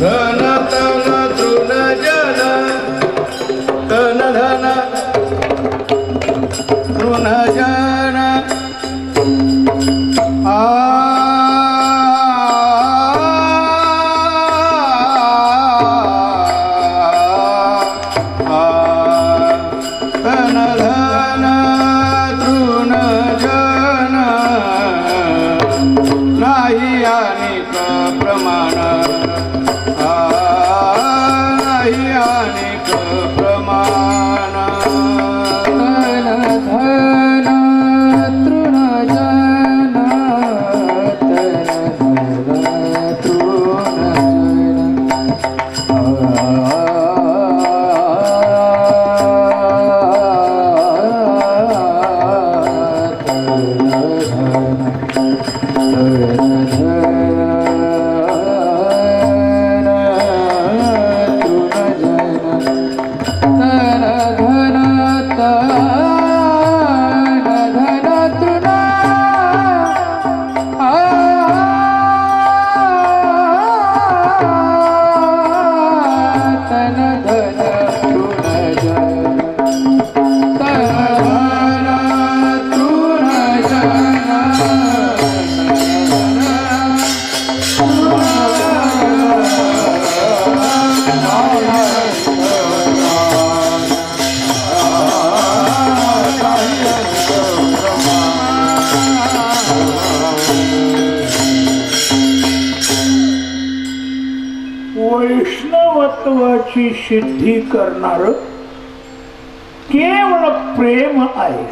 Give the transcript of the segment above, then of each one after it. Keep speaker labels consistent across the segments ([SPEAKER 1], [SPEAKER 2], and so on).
[SPEAKER 1] धन
[SPEAKER 2] वैष्णवत्वाची सिद्धी करणार केवळ प्रेम आहे.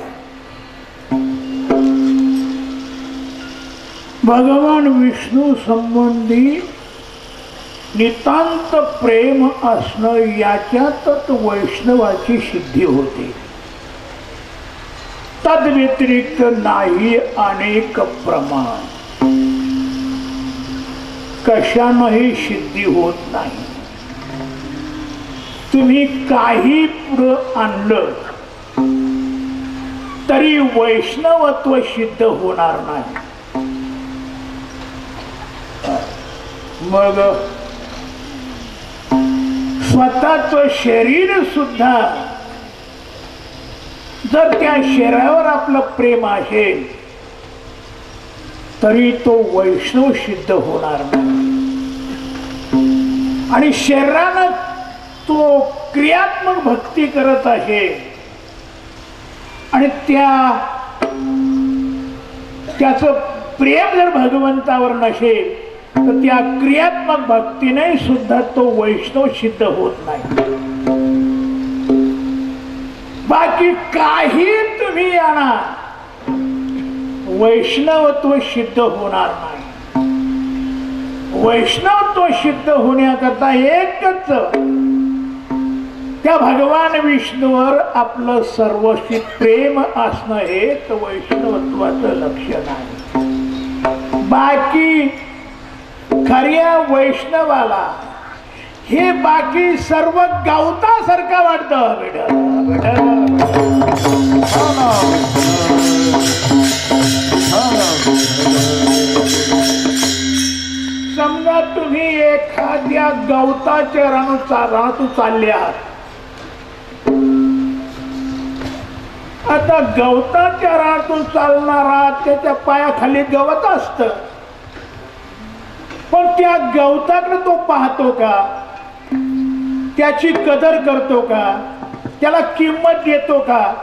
[SPEAKER 2] भगवान विष्णू संबंधी नितांत प्रेम असणं याच्यातच वैष्णवाची सिद्धी होते. तद्व्यतिरिक्त नाही अनेक प्रमाण. कशानंही सिद्धी होत नाही. तुम्ही काही पुढं आणलं तरी वैष्णवत्व सिद्ध होणार नाही. मग स्वतःच शरीर सुद्धा जर त्या शरीरावर आपलं प्रेम असेल तरी तो वैष्णव सिद्ध होणार नाही. आणि शरीरानं तो क्रियात्मक भक्ती करत आहे. आणि त्या त्याचं प्रेम जर भगवंतावर नसेल तर त्या क्रियात्मक भक्तीने सुद्धा तो वैष्णव सिद्ध होत नाही. बाकी काही तुम्ही आणा वैष्णवत्व सिद्ध होणार नाही. वैष्णवत्व सिद्ध होण्याकरता एकच त्या भगवान विष्णूवर आपलं सर्वस्वी प्रेम असणं हे वैष्णवत्वाचं लक्षण आहे. बाकी खऱ्या वैष्णवाला हे बाकी सर्व गावतासारखं वाटतं. समजा तुम्ही एखाद्या गवताच्या रानू रानातून चालले आहात आता गवताच्या रातून चालणारा त्याच्या पायाखाली गवत असत. पण त्या गवताकडे तो पाहतो का? त्याची कदर करतो का? त्याला किंमत देतो का?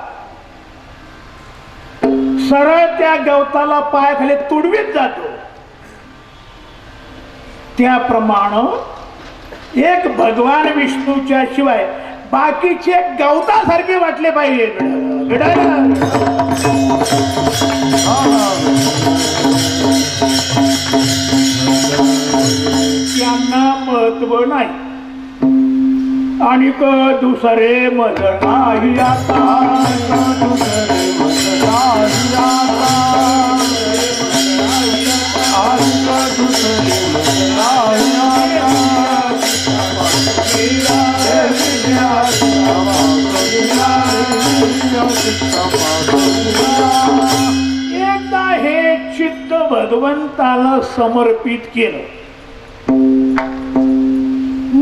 [SPEAKER 2] सरळ त्या गवताला पायाखाली तुडवीत जातो. त्याप्रमाणे एक भगवान विष्णूच्या शिवाय बाकीचे गवतासारखे वाटले पाहिजे. त्यांना महत्त्व नाही. आणि क दुसरे मत नाही आता. दुसरे मत नाही एकदा हे चित्त भगवंताला समर्पित केलं.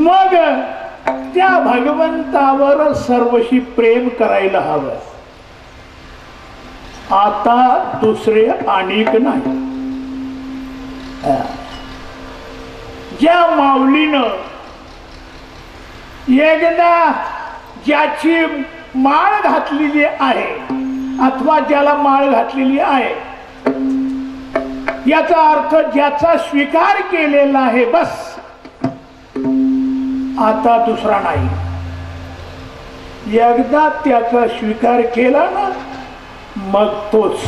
[SPEAKER 2] मग त्या भगवंतावर सर्वशी प्रेम करायला हवं. आता दुसरे आणिक नाही. ज्या माऊलीनं एकदा ज्याची माळ घातलेली आहे अथवा ज्याला माळ घातलेली आहे. याचा अर्थ ज्याचा स्वीकार केलेला आहे बस. आता दुसरा नाही. एकदा त्याचा स्वीकार केला ना मग तोच.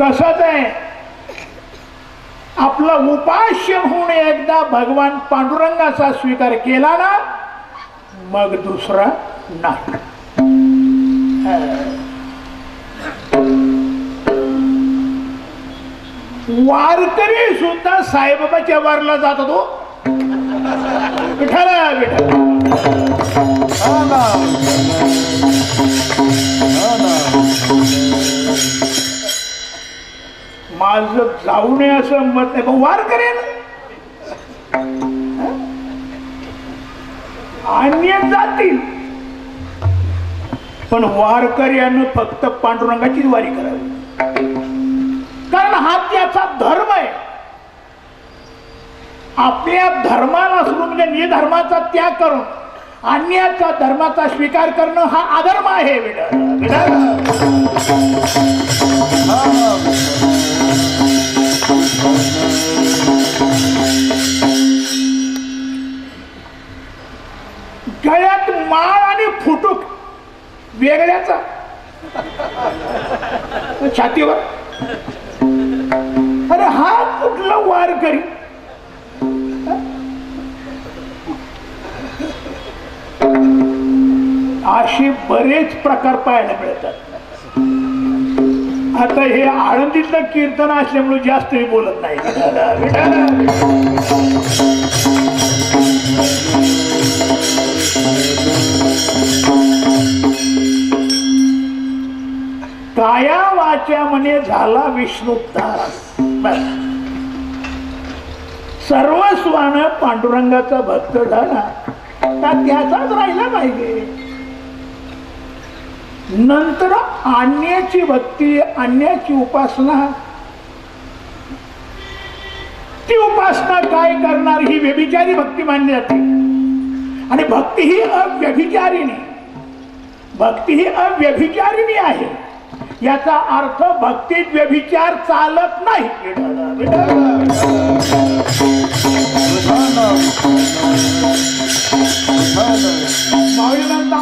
[SPEAKER 2] तसंच आहे. आपला उपास्य होऊन एकदा भगवान पांडुरंगाचा स्वीकार केला ना मग दुसरा नाही. वारकरी सुद्धा साईबाबाच्या वारला जात हो विठाला विठाला माझं जाऊ नये असं मत नाही पण वार करेल अन्य जातील. पण वारकऱ्यानं फक्त पांडुरंगाचीच वारी करावी. कारण हा त्याचा धर्म आहे. आपल्या धर्माला सुरू म्हणजे निधर्माचा त्याग करून अन्याचा धर्माचा स्वीकार करणं हा अधर्म आहे माळ आणि फुटूक वेगळ्याचा. छातीवर. अरे हा कुठला वार करी असे बरेच प्रकार पाहायला मिळतात. आता हे आळंदीतलं कीर्तन असल्यामुळे जास्त बोलत नाही. काया वाच्या म्हणे झाला विष्णू बस. सर्वस्वानं पांडुरंगाचा भक्त झाला. तर त्याचाच राहिला पाहिजे. नंतर अन्याची भक्ती अन्याची उपासना. ती उपासना काय करणार ही व्यभिचारी भक्ती मानली जाते आणि भक्ती ही अव्यभिचारिणी. भक्ती ही अव्यभिचारिणी आहे. याचा अर्थ भक्तीत व्यभिचार चालत नाही. विठाला,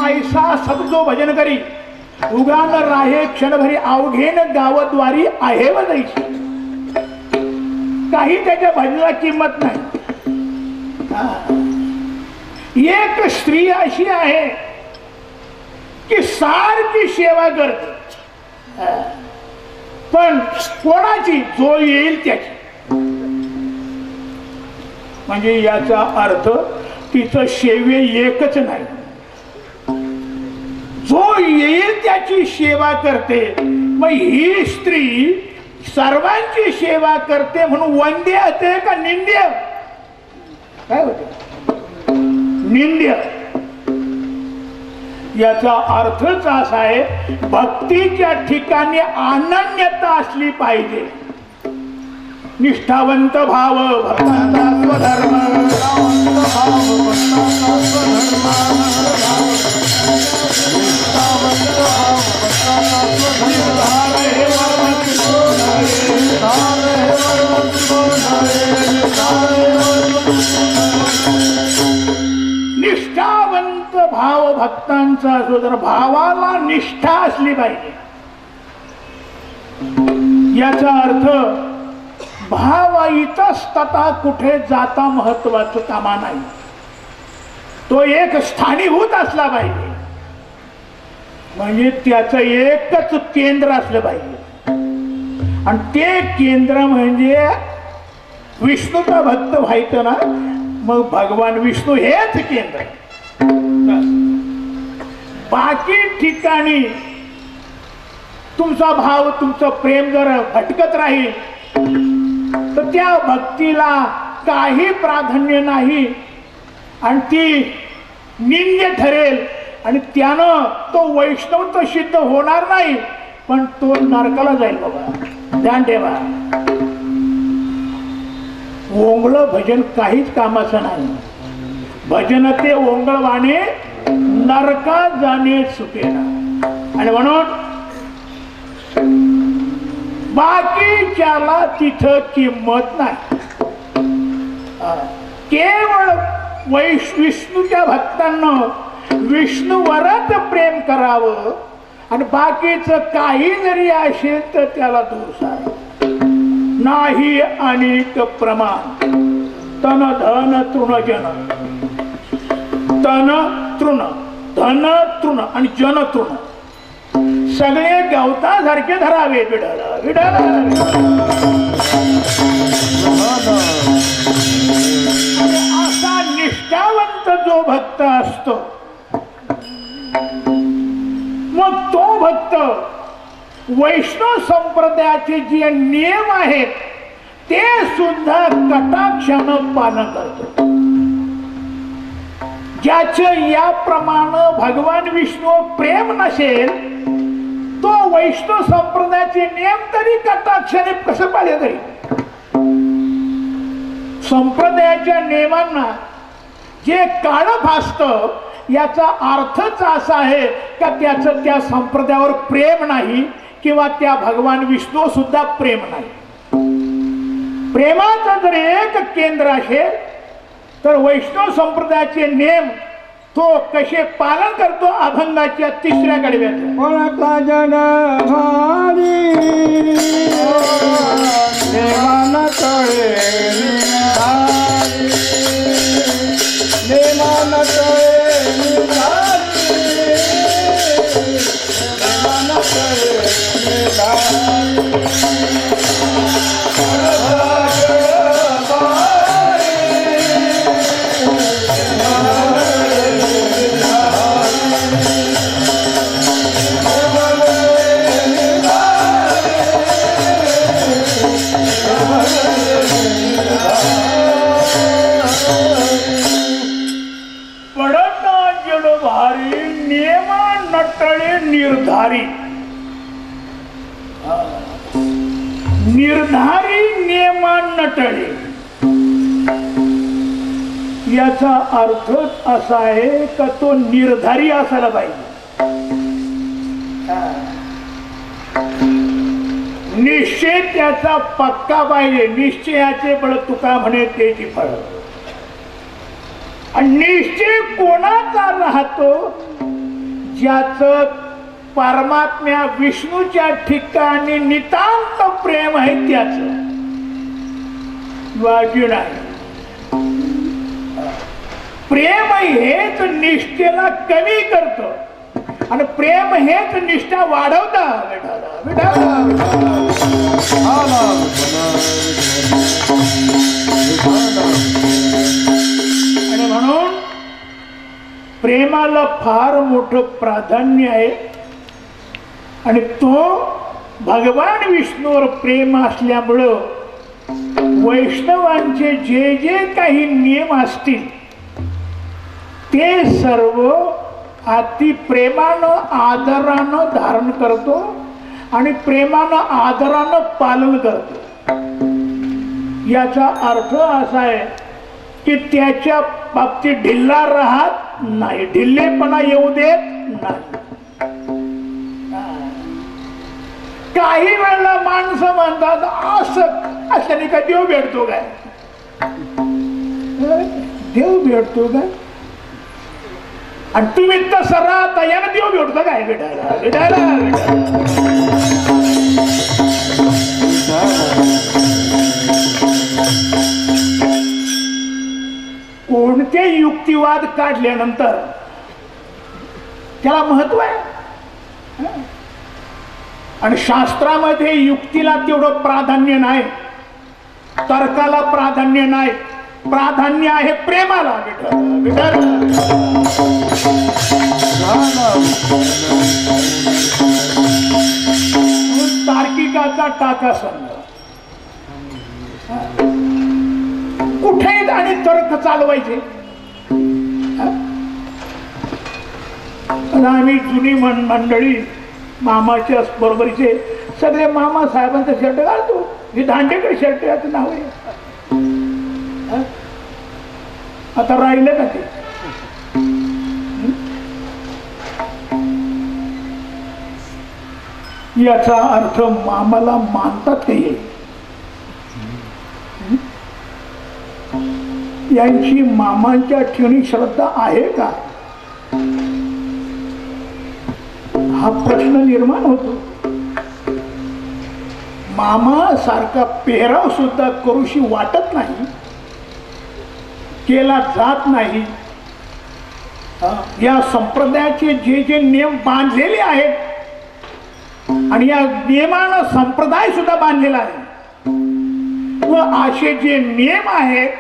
[SPEAKER 2] ऐसा सबजो भजन करी. उगान राहे क्षणभरी अवघेन गावद्वारी आहे व जायची. काही त्याच्या भजनाला किंमत नाही. एक स्त्री अशी आहे की सारखी सेवा करते. पण कोणाची जो येईल त्याची? म्हणजे याचा अर्थ तिचं सेवे एकच नाही. जो येईल त्याची सेवा करते. मग ही स्त्री सर्वांची सेवा करते म्हणून वंदे होते का निंद्य काय होते? निंद्य. याचा अर्थच असा आहे भक्तीच्या ठिकाणी अनन्यता असली पाहिजे. निष्ठावंत भाव भक्ताचा स्वधर्म निष्ठावंत भक्तांचा असो तर भावाला निष्ठा असली पाहिजे याचा अर्थ भाव इतस्तता कुठे जाता महत्वाचं कामा नाही. तो एक स्थानीभूत असला पाहिजे. म्हणजे त्याचं एकच केंद्र असलं पाहिजे. आणि ते केंद्र म्हणजे विष्णूचा भक्त व्हायचं ना मग भगवान विष्णू हेच केंद्र. बाकी ठिकाणी तुमचा भाव तुमचं प्रेम जर भटकत राहील तर त्या भक्तीला काही प्राधान्य नाही. आणि ती निंद्य ठरेल. आणि त्यानं तो वैष्णव तर सिद्ध होणार नाही पण तो नरकाला जाईल बाबा. ध्यान ठेवा. ओंगळ भजन काहीच कामाचं नाही. भजन ते ओंगळवाणे नरका जाणे चुकेना. आणि म्हणून बाकीच्याला तिथं किंमत नाही. केवळ वैश विष्णूच्या भक्तांना विष्णूवरच प्रेम करावं आणि बाकीचं काही जरी असेल तर त्याला दूर आहे. नाही अनेक प्रमाण. तन धन तृणजन. तन तृण. धन तृण आणि जन तृण. सगळे गवतासारखे धरावे विडाला विडाला. असा निष्ठावंत जो भक्त असतो मग तो भक्त वैष्णव संप्रदायाचे जे नियम आहेत ते सुद्धा कटाक्षानं पालन करतो. ज्याचं याप्रमाणे भगवान विष्णू प्रेम नसेल तो वैष्णव संप्रदायाचे नियम तरी कटाक्षाने कसं पाहिजे तरी? संप्रदायाच्या नियमांना जे काळ भासत याचा अर्थच असा आहे का त्याचं त्या संप्रदायावर प्रेम नाही किंवा त्या भगवान विष्णू सुद्धा प्रेम नाही? प्रेमाचं जर एक केंद्र असेल तर वैष्णव संप्रदायाचे नियम तो कसे पालन करतो अभंगाच्या तिसऱ्या कडव्याचं नियमा याचा अर्थच असा आहे का तो निर्धारी असायला पाहिजे? निश्चय त्याचा पक्का पाहिजे. निश्चयाचे बळ तुका म्हणे त्याची फळ. आणि निश्चय कोणाचा राहतो? ज्याच परमात्म्या विष्णूच्या ठिकाणी नितांत प्रेम आहे त्याचं. बाकी नाही प्रेम हेच निष्ठेला कमी करत. आणि प्रेम हेच निष्ठा वाढवता. आणि म्हणून प्रेमाला फार मोठं प्राधान्य आहे. आणि तो भगवान विष्णूवर प्रेम असल्यामुळं वैष्णवांचे जे जे काही नियम असतील ते सर्व अति प्रेमानं आदरानं धारण करतो आणि प्रेमानं आदरानं पालन करतो. याचा अर्थ असा आहे की त्याच्या बाबतीत ढिल्ला राहत नाही ढिल्लेपणा येऊ देत नाही. काही वेळेला माणसं म्हणतात असं अशाने का देव भेटतो काय? देव भेटतो काय? आणि तुम्ही तसं राहता यानं देव भेटतो काय? भेटायला भेटायला. कोणते युक्तिवाद काढल्यानंतर त्याला महत्त्व आहे? आणि शास्त्रामध्ये युक्तीला तेवढं प्राधान्य नाही. तर्काला प्राधान्य नाही. प्राधान्य आहे प्रेमाला विठ्ठल तार्किकाचा टाका समजा कुठे आणि तर्क चालवायचे? आम्ही जुनी मन मंडळी मामाच्या बरोबरीचे सगळे मामा साहेबांचा शर्ट घालतो. हे दांडेकर शर्ट याचं नाव आहे. आता राहिलं का ते? याचा अर्थ मामाला मानतात ते यांची मामांच्या ठिकाणी श्रद्धा आहे का? हा प्रश्न निर्माण होतो. मामा सारखा पेहराव सुद्धा करूशी वाटत नाही केला जात नाही. या संप्रदायाचे जे जे नियम बांधलेले आहेत आणि या नियमानं संप्रदाय सुद्धा बांधलेला आहे व असे जे नियम आहेत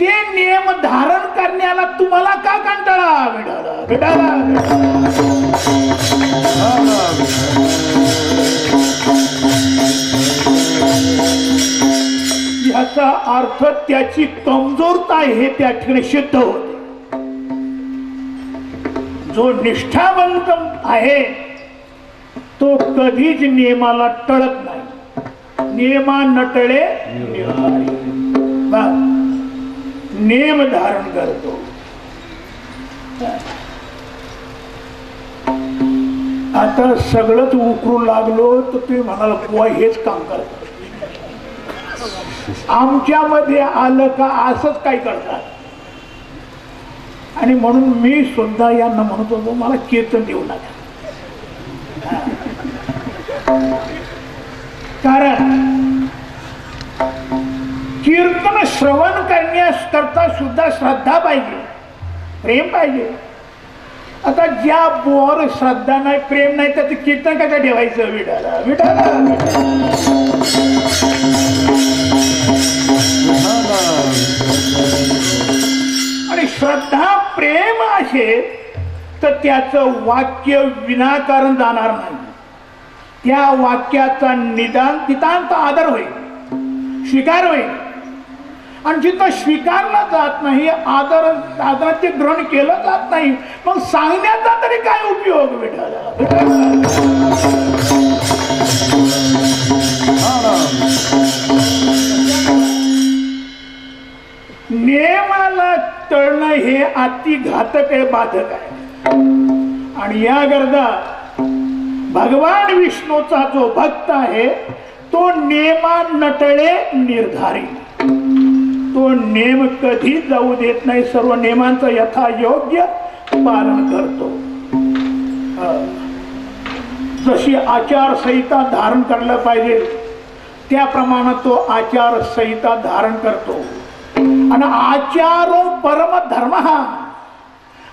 [SPEAKER 2] ते नियम धारण करण्याला तुम्हाला का कंटाळा विडाला विडाला याचा अर्थ त्याची कमजोरता हे त्या ठिकाणी सिद्ध होते. जो निष्ठावंत आहे तो कधीच नियमाला टळत नाही. नियमा नटळे नियम धारण करतो. आता सगळंच उकरू लागलो तर तुम्ही म्हणाल बुवा हेच काम करत आमच्यामध्ये आलं का असंच काय करतात. आणि म्हणून मी सुद्धा यांना म्हणत होतो मला कीर्तन देऊ नका. कारण कीर्तन श्रवण करण्यास करता सुद्धा श्रद्धा पाहिजे प्रेम पाहिजे. आता ज्या बोर श्रद्धा नाही प्रेम नाही त्याचं कीर्तन कसं ठेवायचं? विठाला विठाला. आणि श्रद्धा प्रेम असेल तर त्याचं वाक्य विनाकारण जाणार नाही. त्या वाक्याचा निदान नितांत आदर होईल स्वीकार होईल. आणि जिथं स्वीकारलं जात नाही आदर आदराचे ग्रहण केलं जात नाही मग सांगण्याचा तरी काय उपयोग भेटायला नियमाला तळणं हे अति घातक आहे बाधक आहे. आणि या गर्दा भगवान विष्णूचा जो भक्त आहे तो नेमा नटळे निर्धारित तो नेम कधी जाऊ देत नाही सर्व नियमांचं यथायोग्य पालन करतो. जशी आचारसंहिता धारण करलं पाहिजे त्याप्रमाणे तो आचारसंहिता धारण करतो. आणि आचारो परम धर्म हा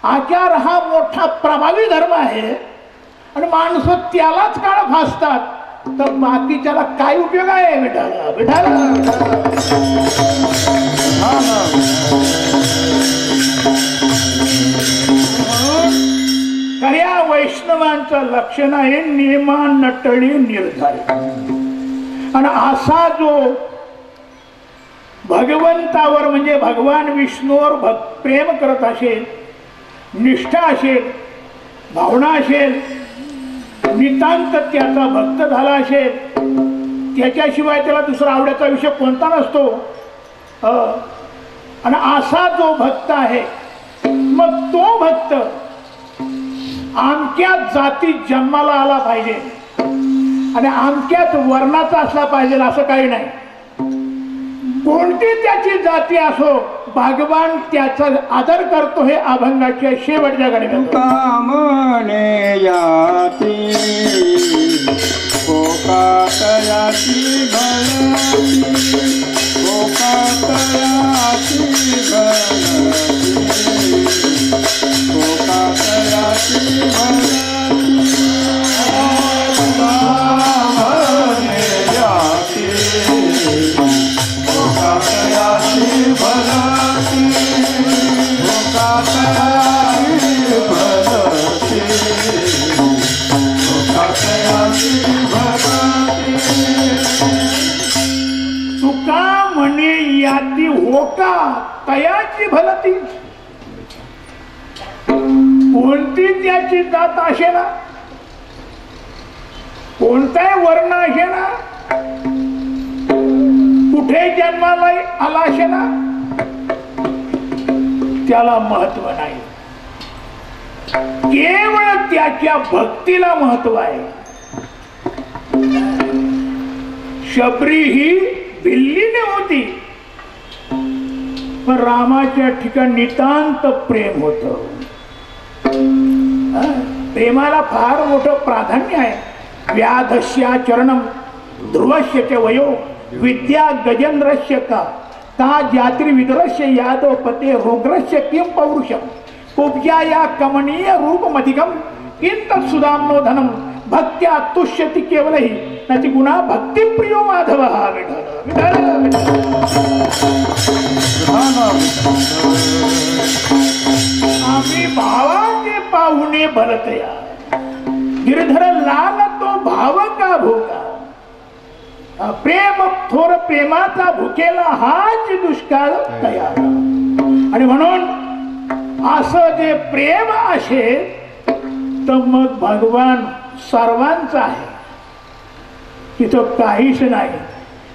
[SPEAKER 2] आचार हा मोठा प्रभावी धर्म आहे. आणि माणसं त्यालाच काळ भासतात. तर बाकीच्याला काय उपयोग आहे? विठाला विठाला. खऱ्या वैष्णवांचं लक्षण आहे नियमा नटळी निर्धारित आणि असा जो भगवंतावर म्हणजे भगवान विष्णूवर भग प्रेम करत असेल निष्ठा असेल भावना असेल नितांत त्याचा भक्त झाला असेल त्याच्याशिवाय त्याला दुसरा आवड्याचा विषय कोणता नसतो. आणि असा जो भक्त आहे मग तो भक्त आमक्या जाती जन्माला आला पाहिजे. आणि आमक्याच वर्णाचा असला पाहिजे असं काही नाही. कोणती त्याची जाती असो भगवान त्याचा आदर करतो हे अभंगाच्या शेवटच्या कडे
[SPEAKER 1] कामने याती कोकातयाची भलती
[SPEAKER 2] होता तयाची भलती. कोणती त्याची जात असे ना कोणताही वर्ण असे ना कुठे जन्माला आला असे ना त्याला महत्त्व नाही. केवळ त्याच्या भक्तीला महत्त्व आहे. शबरी ही दिल्लीने होती. पण रामाच्या ठिकाणी नितांत प्रेम होत. प्रेमाला फार मोठं प्राधान्य आहे. व्याधस्या चरणम ध्रुवस्य च वयो विद्या गजेंद्रश्य का ता जात्रिविदुरस्य यादव पते रुग्रस्य किं पौरुषम कुब्जा या कमनीय रूपमधिकम किंत सुदाम्नो धनम भक्त्या तुष्यति केवलही नची गुणा भक्तिप्रियो माधव हा विठ्ठल विठ्ठल। आम्ही भावाचे पाहुणे भरतया गिरधर लाल तो भाव का भोगा. प्रेम थोर प्रेमाचा भुकेला हाच दुष्काळ तयार. आणि म्हणून असं जे प्रेम असेल तर मग भगवान सर्वांचा आहे. तिथं काहीच नाही.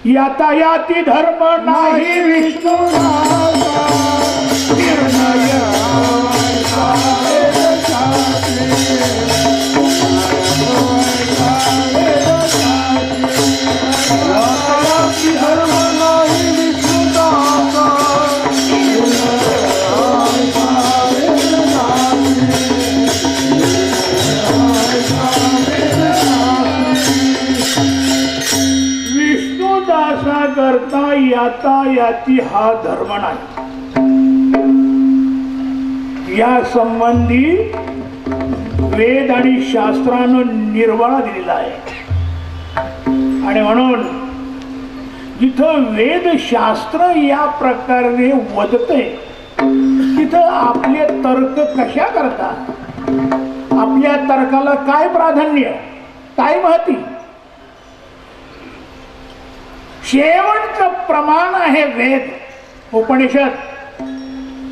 [SPEAKER 2] यातायाती धर्म नाही विष्णू निर्णय यातायाती हा धर्म नाही. या संबंधी वेद आणि शास्त्रानं निर्वाळा दिलेला आहे. आणि म्हणून जिथं वेदशास्त्र या प्रकारे वदते तिथं आपले तर्क कशा करतात? आपल्या तर्काला काय प्राधान्य? काय महती? शेवटचं प्रमाण आहे वेद उपनिषद.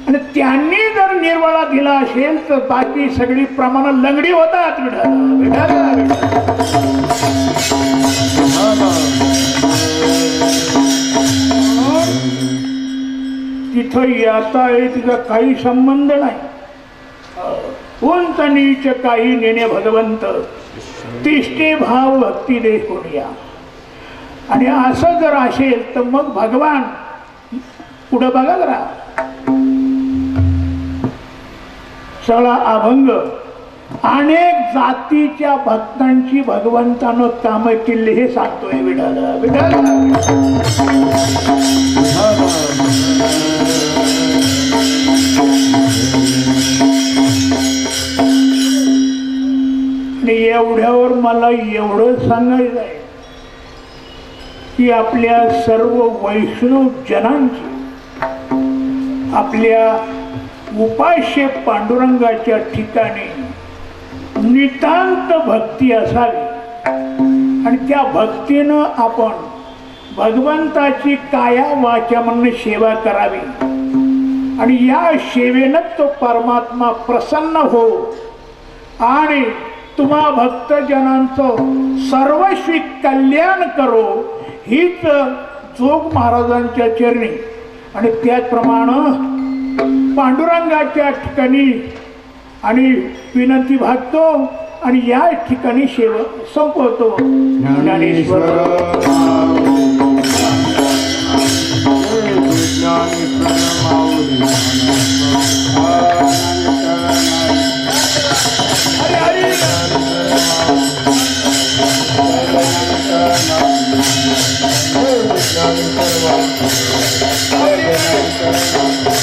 [SPEAKER 2] आणि त्यांनी जर निर्वाळा दिला असेल तर बाकी सगळी प्रमाण लंगडी होतात विठ्ठल, तिथं याचा तिचा काही संबंध नाही. उंच नीच काही नेणे भगवंत. तिष्ठे भाव भक्ती दे आणि असं जर असेल तर मग भगवान पुढं बघा जरा सगळा अभंग अनेक जातीच्या भक्तांची भगवंतानं काम केली हे सांगतोय विठाल विठाल आणि एवढ्यावर मला एवढं सांगायचं आहे की आपल्या सर्व वैष्णव जनांची आपल्या उपास्य पांडुरंगाच्या ठिकाणी नितांत भक्ती असावी. आणि त्या भक्तीनं आपण भगवंताची काया वाचा म्हणून सेवा करावी. आणि या सेवेनं तो परमात्मा प्रसन्न हो. आणि तुम्हा भक्तजनांचं सर्वस्वी कल्याण करो. हीच चोग महाराजांच्या चरणी. आणि त्याचप्रमाणे पांडुरंगाच्या ठिकाणी आणि विनंती भागतो आणि या ठिकाणी शेव संपवतो. ज्ञानेश्वर.
[SPEAKER 1] Thank you.